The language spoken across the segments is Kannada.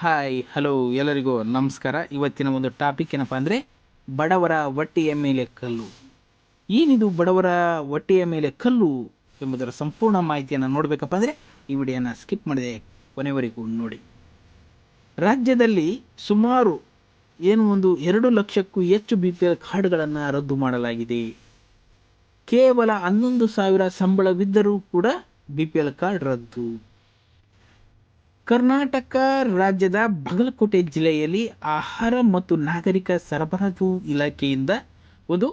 ಹಾಯ್ ಹಲೋ ಎಲ್ಲರಿಗೂ ನಮಸ್ಕಾರ. ಇವತ್ತಿನ ಒಂದು ಟಾಪಿಕ್ ಏನಪ್ಪ ಅಂದರೆ ಬಡವರ ಹೊಟ್ಟೆಯ ಮೇಲೆ ಕಲ್ಲು. ಏನಿದು ಬಡವರ ಹೊಟ್ಟೆಯ ಮೇಲೆ ಕಲ್ಲು ಎಂಬುದರ ಸಂಪೂರ್ಣ ಮಾಹಿತಿಯನ್ನು ನೋಡಬೇಕಪ್ಪ ಅಂದರೆ ಈ ವಿಡಿಯೋನ ಸ್ಕಿಪ್ ಮಾಡಿದೆ ಕೊನೆವರೆಗೂ ನೋಡಿ. ರಾಜ್ಯದಲ್ಲಿ ಸುಮಾರು ಏನು ಒಂದು ಎರಡು ಲಕ್ಷಕ್ಕೂ ಹೆಚ್ಚು ಬಿ ಪಿ ಎಲ್ ಕಾರ್ಡ್ಗಳನ್ನು ರದ್ದು ಮಾಡಲಾಗಿದೆ. ಕೇವಲ ಹನ್ನೊಂದು ಸಾವಿರ ಸಂಬಳವಿದ್ದರೂ ಕೂಡ ಬಿ ಪಿ ಎಲ್ ಕಾರ್ಡ್ ರದ್ದು. ಕರ್ನಾಟಕ ರಾಜ್ಯದ ಬಾಗಲಕೋಟೆ ಜಿಲ್ಲೆಯಲ್ಲಿ ಆಹಾರ ಮತ್ತು ನಾಗರಿಕ ಸರಬರಾಜು ಇಲಾಖೆಯಿಂದ ಒಂದು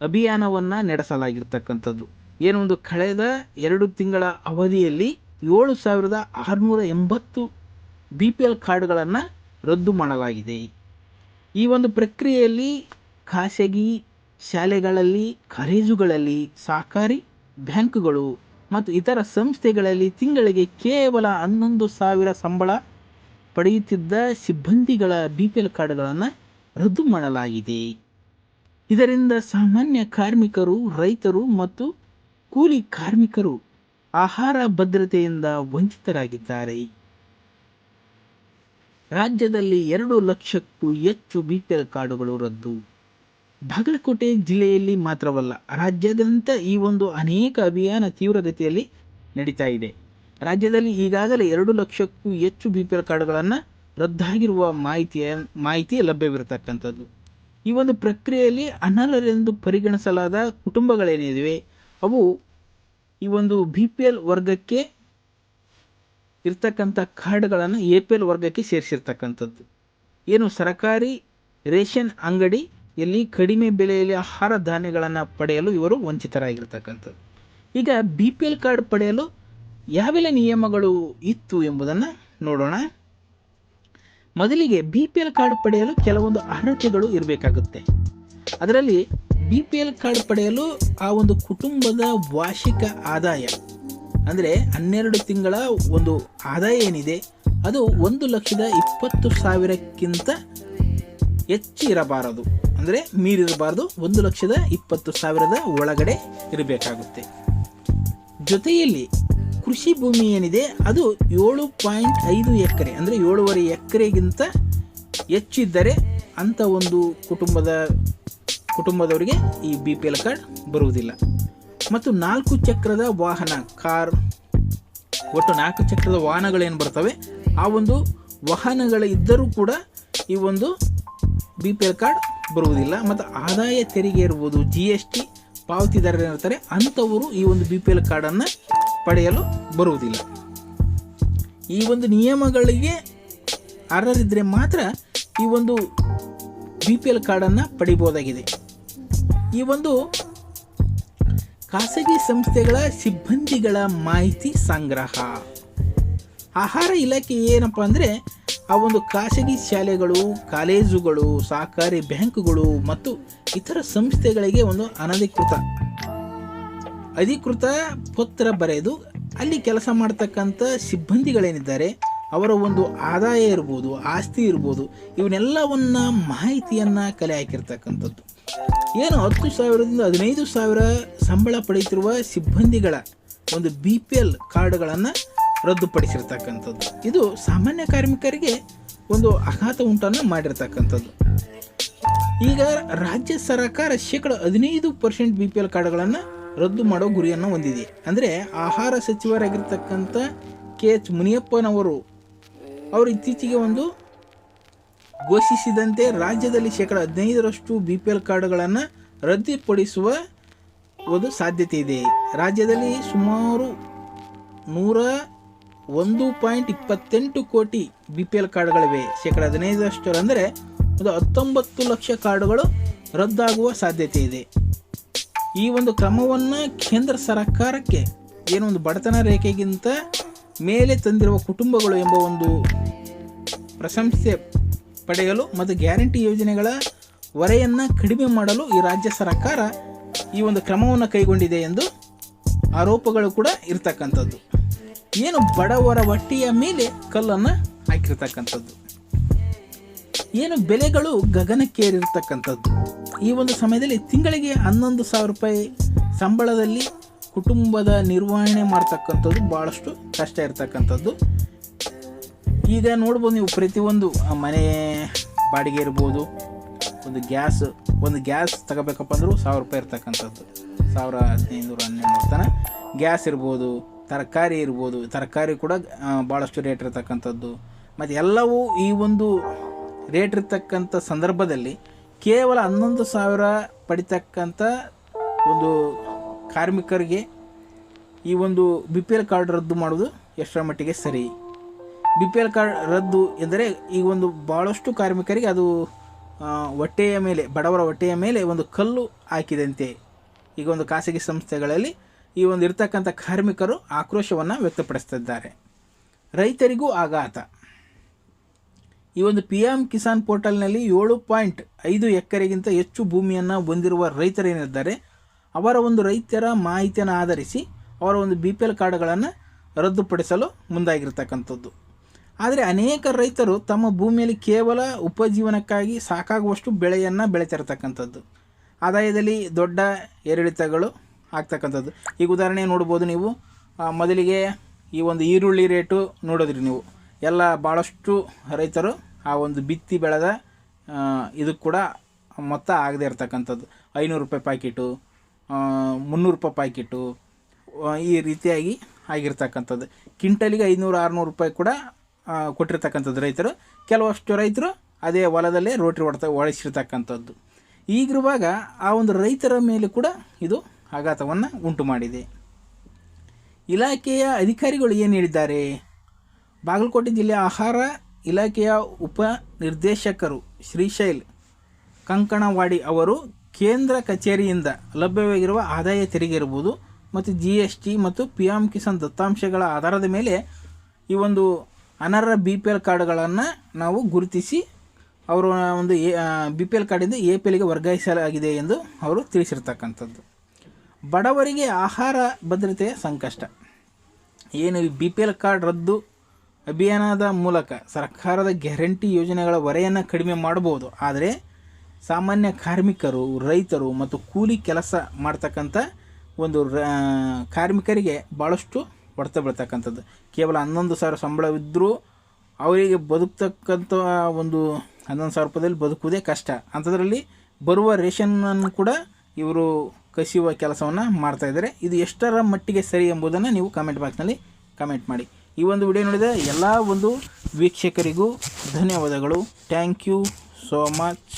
ಅಭಿಯಾನವನ್ನು ನಡೆಸಲಾಗಿರ್ತಕ್ಕಂಥದ್ದು. ಏನೊಂದು ಕಳೆದ ಎರಡು ತಿಂಗಳ ಅವಧಿಯಲ್ಲಿ ಏಳು ಸಾವಿರದ ಆರುನೂರ ಎಂಬತ್ತು ಬಿ ಪಿ ಎಲ್ ಕಾರ್ಡ್ಗಳನ್ನು ರದ್ದು ಮಾಡಲಾಗಿದೆ. ಈ ಒಂದು ಪ್ರಕ್ರಿಯೆಯಲ್ಲಿ ಖಾಸಗಿ ಶಾಲೆಗಳಲ್ಲಿ, ಕಾಲೇಜುಗಳಲ್ಲಿ ಸಹಕಾರಿ ಬ್ಯಾಂಕುಗಳು ಮತ್ತು ಇತರ ಸಂಸ್ಥೆಗಳಲ್ಲಿ ತಿಂಗಳಿಗೆ ಕೇವಲ ಹನ್ನೊಂದು ಸಾವಿರ ಸಂಬಳ ಪಡೆಯುತ್ತಿದ್ದ ಸಿಬ್ಬಂದಿಗಳ ಬಿ ಪಿ ಎಲ್ ಕಾರ್ಡ್ಗಳನ್ನು ರದ್ದು ಮಾಡಲಾಗಿದೆ. ಇದರಿಂದ ಸಾಮಾನ್ಯ ಕಾರ್ಮಿಕರು, ರೈತರು ಮತ್ತು ಕೂಲಿ ಕಾರ್ಮಿಕರು ಆಹಾರ ಭದ್ರತೆಯಿಂದ ವಂಚಿತರಾಗಿದ್ದಾರೆ. ರಾಜ್ಯದಲ್ಲಿ ಎರಡು ಲಕ್ಷಕ್ಕೂ ಹೆಚ್ಚು ಬಿ ಪಿ ಎಲ್ ಕಾರ್ಡುಗಳು ರದ್ದು. ಬಾಗಲಕೋಟೆ ಜಿಲ್ಲೆಯಲ್ಲಿ ಮಾತ್ರವಲ್ಲ, ರಾಜ್ಯಾದ್ಯಂತ ಈ ಒಂದು ಅನೇಕ ಅಭಿಯಾನ ತೀವ್ರಗತಿಯಲ್ಲಿ ನಡೀತಾ ಇದೆ. ರಾಜ್ಯದಲ್ಲಿ ಈಗಾಗಲೇ ಎರಡು ಲಕ್ಷಕ್ಕೂ ಹೆಚ್ಚು ಬಿ ಪಿ ಎಲ್ ಕಾರ್ಡ್ಗಳನ್ನು ರದ್ದಾಗಿರುವ ಮಾಹಿತಿಯ ಮಾಹಿತಿ ಲಭ್ಯವಿರತಕ್ಕಂಥದ್ದು. ಈ ಒಂದು ಪ್ರಕ್ರಿಯೆಯಲ್ಲಿ ಅನರ್ಹರೆಂದು ಪರಿಗಣಿಸಲಾದ ಕುಟುಂಬಗಳೇನಿದಿವೆ ಅವು ಈ ಒಂದು ಬಿ ಪಿ ಎಲ್ ವರ್ಗಕ್ಕೆ ಇರ್ತಕ್ಕಂಥ ಕಾರ್ಡ್ಗಳನ್ನು ಎ ಪಿ ಎಲ್ ವರ್ಗಕ್ಕೆ ಸೇರಿಸಿರ್ತಕ್ಕಂಥದ್ದು. ಏನು ಸರಕಾರಿ ರೇಷನ್ ಅಂಗಡಿಯಲ್ಲಿ ಕಡಿಮೆ ಬೆಲೆಯಲ್ಲಿ ಆಹಾರ ಧಾನ್ಯಗಳನ್ನು ಪಡೆಯಲು ಇವರು ವಂಚಿತರಾಗಿರ್ತಕ್ಕಂಥದ್ದು. ಈಗ ಬಿ ಪಿ ಎಲ್ ಕಾರ್ಡ್ ಪಡೆಯಲು ಯಾವೆಲ್ಲ ನಿಯಮಗಳು ಇತ್ತು ಎಂಬುದನ್ನು ನೋಡೋಣ. ಮೊದಲಿಗೆ ಬಿ ಪಿ ಎಲ್ ಕಾರ್ಡ್ ಪಡೆಯಲು ಕೆಲವೊಂದು ಅರ್ಹತೆಗಳು ಇರಬೇಕಾಗುತ್ತೆ. ಅದರಲ್ಲಿ ಬಿ ಪಿ ಎಲ್ ಕಾರ್ಡ್ ಪಡೆಯಲು ಆ ಒಂದು ಕುಟುಂಬದ ವಾರ್ಷಿಕ ಆದಾಯ, ಅಂದರೆ ಹನ್ನೆರಡು ತಿಂಗಳ ಒಂದು ಆದಾಯ ಏನಿದೆ, ಅದು ಒಂದು ಲಕ್ಷದ ಇಪ್ಪತ್ತು ಸಾವಿರಕ್ಕಿಂತ ಹೆಚ್ಚು ಇರಬಾರದು ಅಂದರೆ ಮೀರಿರಬಾರದು. ಒಂದು ಲಕ್ಷದ ಇಪ್ಪತ್ತು ಸಾವಿರದ ಒಳಗಡೆ ಇರಬೇಕಾಗುತ್ತೆ. ಜೊತೆಯಲ್ಲಿ ಕೃಷಿ ಭೂಮಿ ಏನಿದೆ, ಅದು ಏಳು ಪಾಯಿಂಟ್ ಐದು ಎಕರೆ, ಅಂದರೆ ಏಳುವರೆ ಎಕರೆಗಿಂತ ಹೆಚ್ಚಿದ್ದರೆ ಅಂಥ ಒಂದು ಕುಟುಂಬದ, ಕುಟುಂಬದವರಿಗೆ ಈ ಬಿ ಪಿ ಎಲ್ ಕಾರ್ಡ್ ಬರುವುದಿಲ್ಲ. ಮತ್ತು ನಾಲ್ಕು ಚಕ್ರದ ವಾಹನ, ಕಾರ್, ಒಟ್ಟು ನಾಲ್ಕು ಚಕ್ರದ ವಾಹನಗಳೇನು ಬರ್ತವೆ? ಆ ಒಂದು ವಾಹನಗಳು ಇದ್ದರೂ ಕೂಡ ಈ ಒಂದು ಬಿ ಪಿ ಎಲ್ ಕಾರ್ಡ್ ಬರುವುದಿಲ್ಲ, ಮತ್ತು ಆದಾಯ ತೆರಿಗೆ ಇರ್ಬೋದು ಜಿ ಎಸ್ ಟಿ ಪಾವತಿದಾರರು ಇರ್ತಾರೆ, ಅಂಥವರು ಈ ಒಂದು ಬಿ ಪಿ ಎಲ್ ಕಾರ್ಡನ್ನು ಪಡೆಯಲು ಬರುವುದಿಲ್ಲ. ಈ ಒಂದು ನಿಯಮಗಳಿಗೆ ಅರ್ಹರಿದ್ದರೆ ಮಾತ್ರ ಈ ಒಂದು ಬಿ ಪಿ ಎಲ್ ಕಾರ್ಡನ್ನು ಪಡಿಬೋದಾಗಿದೆ. ಈ ಒಂದು ಖಾಸಗಿ ಸಂಸ್ಥೆಗಳ ಸಿಬ್ಬಂದಿಗಳ ಮಾಹಿತಿ ಸಂಗ್ರಹ. ಆಹಾರ ಇಲಾಖೆ ಏನಪ್ಪ ಅಂದರೆ ಆ ಒಂದು ಖಾಸಗಿ ಶಾಲೆಗಳು, ಕಾಲೇಜುಗಳು, ಸಹಕಾರಿ ಬ್ಯಾಂಕುಗಳು ಮತ್ತು ಇತರ ಸಂಸ್ಥೆಗಳಿಗೆ ಒಂದು ಅನಧಿಕೃತ, ಅಧಿಕೃತ ಪತ್ರ ಬರೆದು ಅಲ್ಲಿ ಕೆಲಸ ಮಾಡ್ತಕ್ಕಂಥ ಸಿಬ್ಬಂದಿಗಳೇನಿದ್ದಾರೆ, ಅವರ ಒಂದು ಆದಾಯ ಇರ್ಬೋದು, ಆಸ್ತಿ ಇರ್ಬೋದು, ಇವನ್ನೆಲ್ಲವನ್ನ ಮಾಹಿತಿಯನ್ನು ಕಲೆ ಹಾಕಿರ್ತಕ್ಕಂಥದ್ದು. ಏನು ಹತ್ತು ಸಾವಿರದಿಂದ ಹದಿನೈದು ಸಾವಿರ ಸಂಬಳ ಪಡೆಯುತ್ತಿರುವ ಸಿಬ್ಬಂದಿಗಳ ಒಂದು ಬಿ ಪಿ ಎಲ್ ಕಾರ್ಡ್ಗಳನ್ನು ರದ್ದುಪಡಿಸಿರ್ತಕ್ಕಂಥದ್ದು. ಇದು ಸಾಮಾನ್ಯ ಕಾರ್ಮಿಕರಿಗೆ ಒಂದು ಆಘಾತ ಉಂಟನ್ನು ಮಾಡಿರ್ತಕ್ಕಂಥದ್ದು. ಈಗ ರಾಜ್ಯ ಸರ್ಕಾರ ಶೇಕಡ ಹದಿನೈದು ಪರ್ಸೆಂಟ್ ಬಿ ಪಿ ಎಲ್ ಕಾರ್ಡ್ಗಳನ್ನು ರದ್ದು ಮಾಡೋ ಗುರಿಯನ್ನು ಹೊಂದಿದೆ. ಅಂದರೆ ಆಹಾರ ಸಚಿವರಾಗಿರ್ತಕ್ಕಂಥ ಕೆ ಎಚ್ ಮುನಿಯಪ್ಪನವರು ಅವರು ಇತ್ತೀಚೆಗೆ ಒಂದು ಘೋಷಿಸಿದಂತೆ ರಾಜ್ಯದಲ್ಲಿ ಶೇಕಡ ಹದಿನೈದರಷ್ಟು ಬಿ ಪಿ ಎಲ್ ಕಾರ್ಡ್ಗಳನ್ನು ರದ್ದುಪಡಿಸುವ ಒಂದು ಸಾಧ್ಯತೆ ಇದೆ. ರಾಜ್ಯದಲ್ಲಿ ಸುಮಾರು ನೂರ ಒಂದು ಪಾಯಿಂಟ್ ಇಪ್ಪತ್ತೆಂಟು ಕೋಟಿ ಬಿ ಪಿ ಎಲ್ ಕಾರ್ಡ್ಗಳಿವೆ. ಶೇಕಡ ಹದಿನೈದರಷ್ಟು ಅಂದರೆ ಒಂದು ಹತ್ತೊಂಬತ್ತು ಲಕ್ಷ ಕಾರ್ಡುಗಳು ರದ್ದಾಗುವ ಸಾಧ್ಯತೆ ಇದೆ. ಈ ಒಂದು ಕ್ರಮವನ್ನು ಕೇಂದ್ರ ಸರ್ಕಾರಕ್ಕೆ ಏನೊಂದು ಬಡತನ ರೇಖೆಗಿಂತ ಮೇಲೆ ತಂದಿರುವ ಕುಟುಂಬಗಳು ಎಂಬ ಒಂದು ಪ್ರಶಂಸೆ ಪಡೆಯಲು ಮತ್ತು ಗ್ಯಾರಂಟಿ ಯೋಜನೆಗಳ ಹೊರೆಯನ್ನು ಕಡಿಮೆ ಮಾಡಲು ಈ ರಾಜ್ಯ ಸರ್ಕಾರ ಈ ಒಂದು ಕ್ರಮವನ್ನು ಕೈಗೊಂಡಿದೆ ಎಂದು ಆರೋಪಗಳು ಕೂಡ ಇರ್ತಕ್ಕಂಥದ್ದು. ಏನು ಬಡವರ ಹೊಟ್ಟೆಯ ಮೇಲೆ ಕಲ್ಲನ್ನು ಹಾಕಿರ್ತಕ್ಕಂಥದ್ದು? ಏನು ಬೆಲೆಗಳು ಗಗನಕ್ಕೇರಿರ್ತಕ್ಕಂಥದ್ದು? ಈ ಒಂದು ಸಮಯದಲ್ಲಿ ತಿಂಗಳಿಗೆ ಹನ್ನೊಂದು ಸಾವಿರ ರೂಪಾಯಿ ಸಂಬಳದಲ್ಲಿ ಕುಟುಂಬದ ನಿರ್ವಹಣೆ ಮಾಡ್ತಕ್ಕಂಥದ್ದು ಭಾಳಷ್ಟು ಕಷ್ಟ ಇರ್ತಕ್ಕಂಥದ್ದು. ಈಗ ನೋಡ್ಬೋದು ನೀವು ಪ್ರತಿಯೊಂದು ಮನೆ, ಬಾಡಿಗೆ ಇರ್ಬೋದು, ಒಂದು ಗ್ಯಾಸ್ ಒಂದು ಗ್ಯಾಸ್ ತಗೋಬೇಕಪ್ಪ ಅಂದರೂ ಸಾವಿರ ರೂಪಾಯಿ ಇರ್ತಕ್ಕಂಥದ್ದು. ಸಾವಿರ ಹದಿನೈದು ಹನ್ನೆರಡು ತನಕ ಗ್ಯಾಸ್ ಇರ್ಬೋದು ತರಕಾರಿ ಇರ್ಬೋದು, ತರಕಾರಿ ಕೂಡ ಭಾಳಷ್ಟು ರೇಟ್ ಇರ್ತಕ್ಕಂಥದ್ದು. ಮತ್ತು ಎಲ್ಲವೂ ಈ ಒಂದು ರೇಟ್ ಇರ್ತಕ್ಕಂಥ ಸಂದರ್ಭದಲ್ಲಿ ಕೇವಲ ಹನ್ನೊಂದು ಸಾವಿರ ಪಡಿತಕ್ಕಂಥ ಒಂದು ಕಾರ್ಮಿಕರಿಗೆ ಈ ಒಂದು ಬಿ ಪಿ ಎಲ್ ಕಾರ್ಡ್ ರದ್ದು ಮಾಡೋದು ಎಷ್ಟರ ಮಟ್ಟಿಗೆ ಸರಿ. ಬಿ ಪಿ ಎಲ್ ಕಾರ್ಡ್ ರದ್ದು ಎಂದರೆ ಈ ಒಂದು ಭಾಳಷ್ಟು ಕಾರ್ಮಿಕರಿಗೆ ಅದು ಹೊಟ್ಟೆಯ ಮೇಲೆ, ಬಡವರ ಹೊಟ್ಟೆಯ ಮೇಲೆ ಒಂದು ಕಲ್ಲು ಹಾಕಿದಂತೆ. ಈಗ ಒಂದು ಖಾಸಗಿ ಸಂಸ್ಥೆಗಳಲ್ಲಿ ಈ ಒಂದು ಇರ್ತಕ್ಕಂಥ ಕಾರ್ಮಿಕರು ಆಕ್ರೋಶವನ್ನು ವ್ಯಕ್ತಪಡಿಸ್ತಿದ್ದಾರೆ. ರೈತರಿಗೂ ಆಘಾತ. ಈ ಒಂದು ಪಿ ಎಂ ಕಿಸಾನ್ ಪೋರ್ಟಲ್ನಲ್ಲಿ ಏಳು ಪಾಯಿಂಟ್ ಐದು ಎಕರೆಗಿಂತ ಹೆಚ್ಚು ಭೂಮಿಯನ್ನು ಹೊಂದಿರುವ ರೈತರೇನಿದ್ದಾರೆ, ಅವರ ಒಂದು ರೈತರ ಮಾಹಿತಿಯನ್ನು ಆಧರಿಸಿ ಅವರ ಒಂದು ಬಿ ಪಿ ಎಲ್ ಕಾರ್ಡ್ಗಳನ್ನು ರದ್ದುಪಡಿಸಲು ಮುಂದಾಗಿರ್ತಕ್ಕಂಥದ್ದು. ಆದರೆ ಅನೇಕ ರೈತರು ತಮ್ಮ ಭೂಮಿಯಲ್ಲಿ ಕೇವಲ ಉಪಜೀವನಕ್ಕಾಗಿ ಸಾಕಾಗುವಷ್ಟು ಬೆಳೆಯನ್ನು ಬೆಳೀತಿರ್ತಕ್ಕಂಥದ್ದು. ಆದಾಯದಲ್ಲಿ ದೊಡ್ಡ ಏರಿಳಿತಗಳು ಆಗ್ತಕ್ಕಂಥದ್ದು. ಈಗ ಉದಾಹರಣೆ ನೋಡ್ಬೋದು ನೀವು. ಮೊದಲಿಗೆ ಈ ಒಂದು ಈರುಳ್ಳಿ ರೇಟು ನೋಡಿದ್ರಿ ನೀವು. ಎಲ್ಲ ಭಾಳಷ್ಟು ರೈತರು ಆ ಒಂದು ಬಿತ್ತಿ ಬೆಳೆದ ಇದು ಕೂಡ ಮೊತ್ತ ಆಗದೆ ಇರ್ತಕ್ಕಂಥದ್ದು. ಐನೂರು ರೂಪಾಯಿ ಪ್ಯಾಕೆಟು ಮುನ್ನೂರು ರೂಪಾಯಿ ಪ್ಯಾಕೆಟು ಈ ರೀತಿಯಾಗಿ ಆಗಿರ್ತಕ್ಕಂಥದ್ದು. ಕ್ವಿಂಟಲಿಗೆ ಐನೂರು, ಆರುನೂರು ರೂಪಾಯಿ ಕೂಡ ಕೊಟ್ಟಿರ್ತಕ್ಕಂಥದ್ದು ರೈತರು. ಕೆಲವಷ್ಟು ರೈತರು ಅದೇ ಹೊಲದಲ್ಲೇ ರೋಟ್ರಿ ಹೊಡ್ತಾ ಒಳಿಸಿರ್ತಕ್ಕಂಥದ್ದು ಈಗಿರುವಾಗ ಆ ಒಂದು ರೈತರ ಮೇಲೆ ಕೂಡ ಇದು ಆಘಾತವನ್ನು ಉಂಟು ಮಾಡಿದೆ ಇಲಾಖೆಯ ಅಧಿಕಾರಿಗಳು ಏನು ಹೇಳಿದ್ದಾರೆ? ಬಾಗಲಕೋಟೆ ಜಿಲ್ಲೆಯ ಆಹಾರ ಇಲಾಖೆಯ ಉಪ ನಿರ್ದೇಶಕರು ಶ್ರೀಶೈಲ್ ಕಂಕಣವಾಡಿ ಅವರು ಕೇಂದ್ರ ಕಚೇರಿಯಿಂದ ಲಭ್ಯವಾಗಿರುವ ಆದಾಯ ತೆರಿಗೆ ಇರ್ಬೋದು ಮತ್ತು ಜಿ ಎಸ್ ಟಿ ಮತ್ತು ಪಿ ಎಂ ಕಿಸಾನ್ ದತ್ತಾಂಶಗಳ ಆಧಾರದ ಮೇಲೆ ಈ ಒಂದು ಅನರ್ಹ ಬಿ ಪಿ ಎಲ್ ಕಾರ್ಡ್ಗಳನ್ನು ನಾವು ಗುರುತಿಸಿ ಅವರ ಒಂದು ಎ ಬಿ ಪಿ ಎಲ್ ಕಾರ್ಡಿಂದ ಎ ಪಿ ಎಲ್ಗೆ ವರ್ಗಾಯಿಸಲಾಗಿದೆ ಎಂದು ಅವರು ತಿಳಿಸಿರ್ತಕ್ಕಂಥದ್ದು. ಬಡವರಿಗೆ ಆಹಾರ ಭದ್ರತೆ ಸಂಕಷ್ಟ. ಏನು ಬಿ ಪಿ ಎಲ್ ಕಾರ್ಡ್ ರದ್ದು ಅಭಿಯಾನದ ಮೂಲಕ ಸರ್ಕಾರದ ಗ್ಯಾರಂಟಿ ಯೋಜನೆಗಳ ಹೊರೆಯನ್ನು ಕಡಿಮೆ ಮಾಡಬಹುದು. ಆದರೆ ಸಾಮಾನ್ಯ ಕಾರ್ಮಿಕರು, ರೈತರು ಮತ್ತು ಕೂಲಿ ಕೆಲಸ ಮಾಡ್ತಕ್ಕಂಥ ಒಂದು ಕಾರ್ಮಿಕರಿಗೆ ಭಾಳಷ್ಟು ಹೊಡೆತ ಬೀಳ್ತಕ್ಕಂಥದ್ದು. ಕೇವಲ ಹನ್ನೊಂದು ಸಾವಿರ ಸಂಬಳವಿದ್ದರೂ ಅವರಿಗೆ ಬದುಕ್ತಕ್ಕಂಥ ಒಂದು ಹನ್ನೊಂದು ಸಾವಿರ ರೂಪಾಯಿದಲ್ಲಿ ಬದುಕುವುದೇ ಕಷ್ಟ. ಅಂಥದ್ರಲ್ಲಿ ಬರುವ ರೇಷನ್ನನ್ನು ಕೂಡ ಇವರು ಕಸಿಯುವ ಕೆಲಸವನ್ನು ಮಾಡ್ತಾ ಇದ್ದಾರೆ. ಇದು ಎಷ್ಟರ ಮಟ್ಟಿಗೆ ಸರಿ ಎಂಬುದನ್ನು ನೀವು ಕಮೆಂಟ್ ಬಾಕ್ಸ್ನಲ್ಲಿ ಕಮೆಂಟ್ ಮಾಡಿ. ಈ ಒಂದು ವಿಡಿಯೋ ನೋಡಿದ ಎಲ್ಲ ಒಂದು ವೀಕ್ಷಕರಿಗೂ ಧನ್ಯವಾದಗಳು. Thank you so much